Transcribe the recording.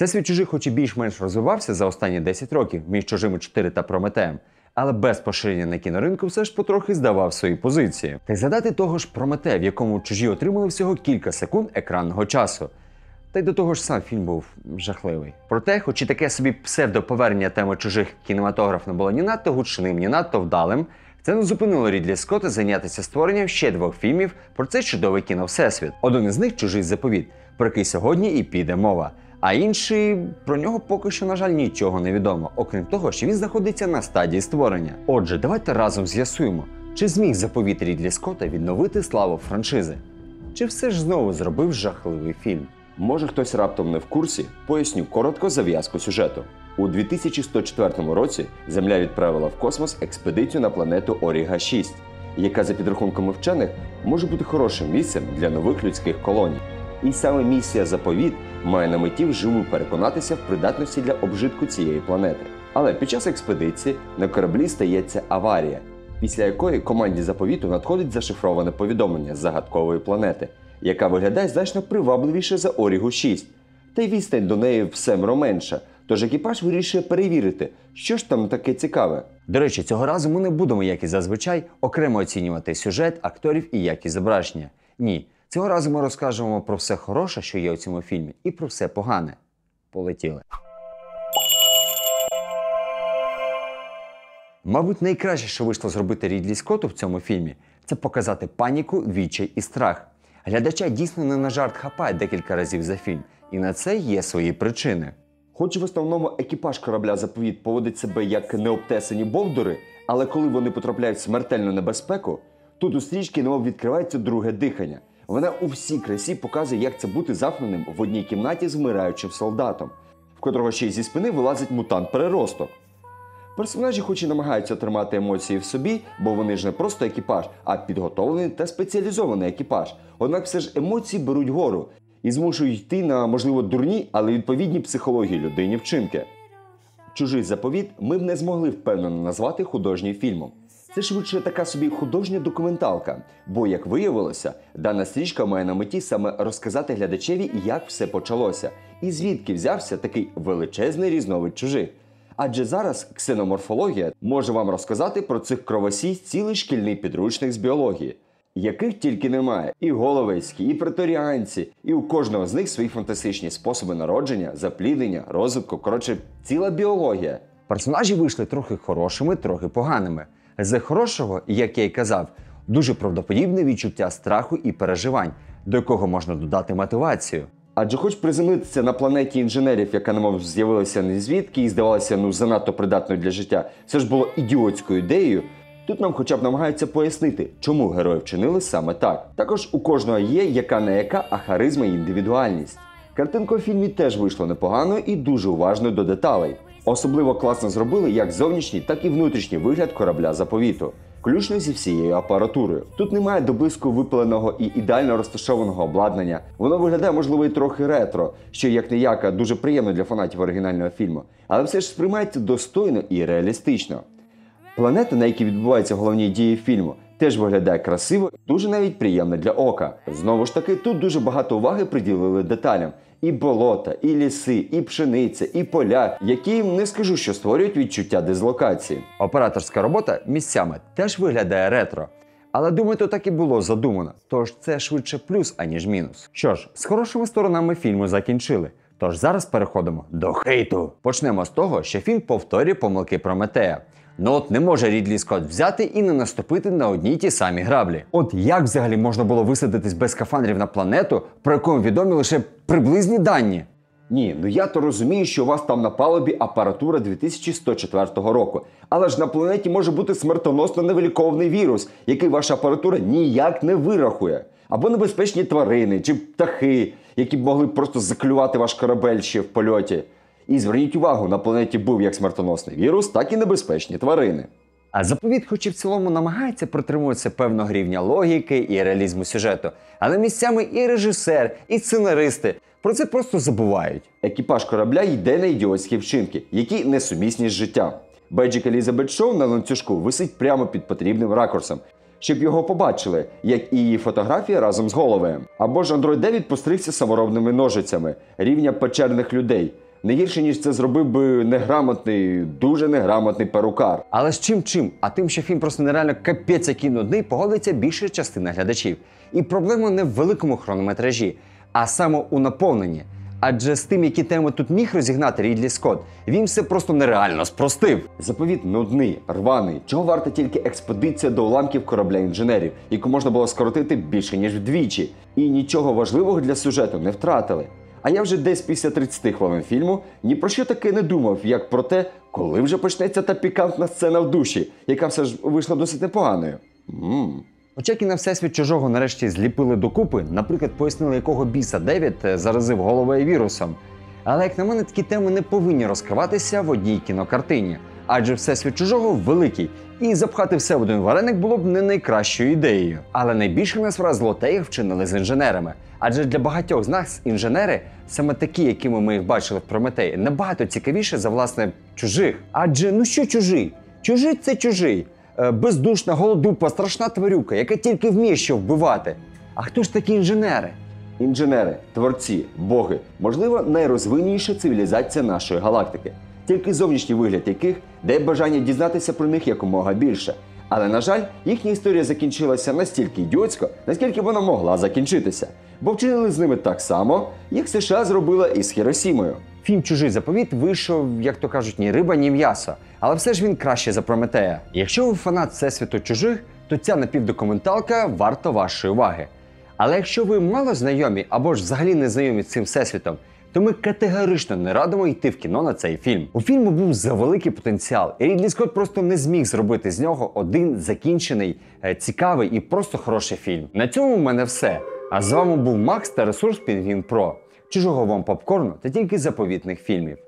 Всесвіт чужих, хоч і більш-менш розвивався за останні 10 років між чужими 4 та Прометеєм, але без поширення на кіноринку все ж потрохи здавав свої позиції. Та й згадати того ж Прометея, в якому чужі отримали всього кілька секунд екранного часу. Та й до того ж сам фільм був жахливий. Проте, хоч і таке собі псевдоповернення теми чужих кінематограф не було ні надто гучним, ні надто вдалим, це не зупинило Рідлі Скотта зайнятися створенням ще двох фільмів про цей чудовий кіно Всесвіт. Один із них чужий заповіт, про який сьогодні і піде мова. А інший про нього поки що, на жаль, нічого не відомо, окрім того, що він знаходиться на стадії створення. Отже, давайте разом з'ясуємо, чи зміг заповіт Рідлі Скотта відновити славу франшизи, чи все ж знову зробив жахливий фільм. Може хтось раптом не в курсі, поясню коротко зав'язку сюжету. У 2104 році Земля відправила в космос експедицію на планету Оріга 6, яка за підрахунками вчених може бути хорошим місцем для нових людських колоній. І саме місія заповіт має на меті вживу переконатися в придатності для обжитку цієї планети. Але під час експедиції на кораблі стається аварія, після якої команді заповіту надходить зашифроване повідомлення з загадкової планети, яка виглядає значно привабливіше за Орігу 6. Та й відстань до неї в семеро менша. Тож екіпаж вирішує перевірити, що ж там таке цікаве. До речі, цього разу ми не будемо, як і зазвичай, окремо оцінювати сюжет, акторів і якість зображення. Ні, цього разу ми розкажемо про все хороше, що є у цьому фільмі, і про все погане. Полетіли. Мабуть, найкраще, що вийшло зробити Рідлі Скотту в цьому фільмі, це показати паніку, відчай і страх. Глядача дійсно не на жарт хапає декілька разів за фільм, і на це є свої причини. Хоч в основному екіпаж корабля заповіт поводить себе як необтесані бовдури, але коли вони потрапляють в смертельну небезпеку, тут у стрічки немов відкривається друге дихання. Вона у всій красі показує, як це бути замкненим в одній кімнаті з вмираючим солдатом, в котрого ще й зі спини вилазить мутант переросток. Персонажі, хоч і намагаються тримати емоції в собі, бо вони ж не просто екіпаж, а підготовлений та спеціалізований екіпаж. Однак все ж емоції беруть гору і змушують йти на, можливо, дурні, але відповідні психології людині вчинки. Чужий заповіт ми б не змогли впевнено назвати художнім фільмом. Це швидше така собі художня документалка, бо, як виявилося, дана стрічка має на меті саме розказати глядачеві, як все почалося, і звідки взявся такий величезний різновид чужих. Адже зараз ксеноморфологія може вам розказати про цих кровосій цілий шкільний підручник з біології, яких тільки немає: і головецькі, і преторіанці, і у кожного з них свої фантастичні способи народження, запліднення, розвитку. Коротше, ціла біологія. Персонажі вийшли трохи хорошими, трохи поганими. З хорошого, як я й казав, дуже правдоподібне відчуття страху і переживань, до якого можна додати мотивацію. Адже хоч приземлитися на планеті інженерів, яка немов з'явилася не звідки і здавалася ну занадто придатною для життя, це ж було ідіотською ідеєю. Тут нам хоча б намагаються пояснити, чому герої вчинили саме так. Також у кожного є яка не яка, а харизма і індивідуальність. Картинка у фільмі теж вийшла непогано і дуже уважно до деталей. Особливо класно зробили як зовнішній, так і внутрішній вигляд корабля заповіту, включно зі всією апаратурою. Тут немає до блиску випаленого і ідеально розташованого обладнання. Воно виглядає, можливо, і трохи ретро, що як не яка дуже приємно для фанатів оригінального фільму, але все ж сприймається достойно і реалістично. Планета, на якій відбуваються головні дії фільму, теж виглядає красиво, дуже навіть приємно для ока. Знову ж таки, тут дуже багато уваги приділили деталям: і болота, і ліси, і пшениця, і поля, які не скажу, що створюють відчуття дислокації. Операторська робота місцями теж виглядає ретро. Але думаю, то так і було задумано. Тож це швидше плюс, аніж мінус. Що ж, з хорошими сторонами фільму закінчили. Тож зараз переходимо до хейту. Почнемо з того, що фільм повторює помилки Прометея. Ну от не може Рідлі Скотт взяти і не наступити на одні й ті самі граблі. От як взагалі можна було висадитись без скафандрів на планету, про яку відомі лише приблизні дані? Ні, ну я то розумію, що у вас там на палубі апаратура 2104 року. Але ж на планеті може бути смертоносно невиліковний вірус, який ваша апаратура ніяк не вирахує. Або небезпечні тварини чи птахи, які б могли просто заклювати ваш корабель ще в польоті. І зверніть увагу, на планеті був як смертоносний вірус, так і небезпечні тварини. А заповіт, хоч і в цілому намагається притримуватися певного рівня логіки і реалізму сюжету, але місцями і режисер, і сценаристи про це просто забувають. Екіпаж корабля йде на ідіотські вчинки, які несумісні з життям. Беджик Елізабет Шоу на ланцюжку висить прямо під потрібним ракурсом, щоб його побачили, як і її фотографія разом з головею. Або ж Андрой Девід постригся саморобними ножицями рівня печерних людей. Не гірше, ніж це зробив би неграмотний, дуже неграмотний перукар. Але з чим чим? А тим, що фільм просто нереально капець який нудний, погодиться більша частина глядачів. І проблема не в великому хронометражі, а саме у наповненні. Адже з тим, які теми тут міг розігнати Рідлі Скотт, він все просто нереально спростив. Заповіт нудний, рваний. Чого варта тільки експедиція до уламків корабля інженерів, яку можна було скоротити більше ніж вдвічі, і нічого важливого для сюжету не втратили. А я вже десь після 30 хвилин фільму ні про що таки не думав, як про те, коли вже почнеться та пікантна сцена в душі, яка все ж вийшла досить непоганою. Ммм. Хоча на всесвіт чужого нарешті зліпили докупи, наприклад, пояснили, якого біса Девід е, заразив головою вірусом. Але як на мене, такі теми не повинні розкриватися в одній кінокартині, адже всесвіт чужого великий, і запхати все в один вареник було б не найкращою ідеєю. Але найбільше нас вразило те, як вчинили з інженерами. Адже для багатьох з нас інженери, саме такі, якими ми їх бачили в Прометеї, набагато цікавіше за власне чужих. Адже ну що чужий? Чужий це чужий. Е, бездушна голодупа, страшна тварюка, яка тільки вміє що вбивати. А хто ж такі інженери? Інженери, творці, боги, можливо, найрозвинніша цивілізація нашої галактики, тільки зовнішній вигляд яких дає бажання дізнатися про них якомога більше. Але на жаль, їхня історія закінчилася настільки ідіотсько, наскільки вона могла закінчитися, бо вчинили з ними так само, як США зробила із Хіросімою. Фільм Чужий заповіт вийшов, як то кажуть, ні риба, ні м'ясо, але все ж він краще за Прометея. Якщо ви фанат всесвіту чужих, то ця напівдокументалка варта вашої уваги. Але якщо ви мало знайомі або ж взагалі не знайомі з цим всесвітом, то ми категорично не радимо йти в кіно на цей фільм. У фільму був завеликий потенціал, і Рідлі Скотт просто не зміг зробити з нього один закінчений, е, цікавий і просто хороший фільм. На цьому в мене все. А з вами був Макс та ресурс Пінгвін Про. Чужого вам попкорну та тільки заповітних фільмів.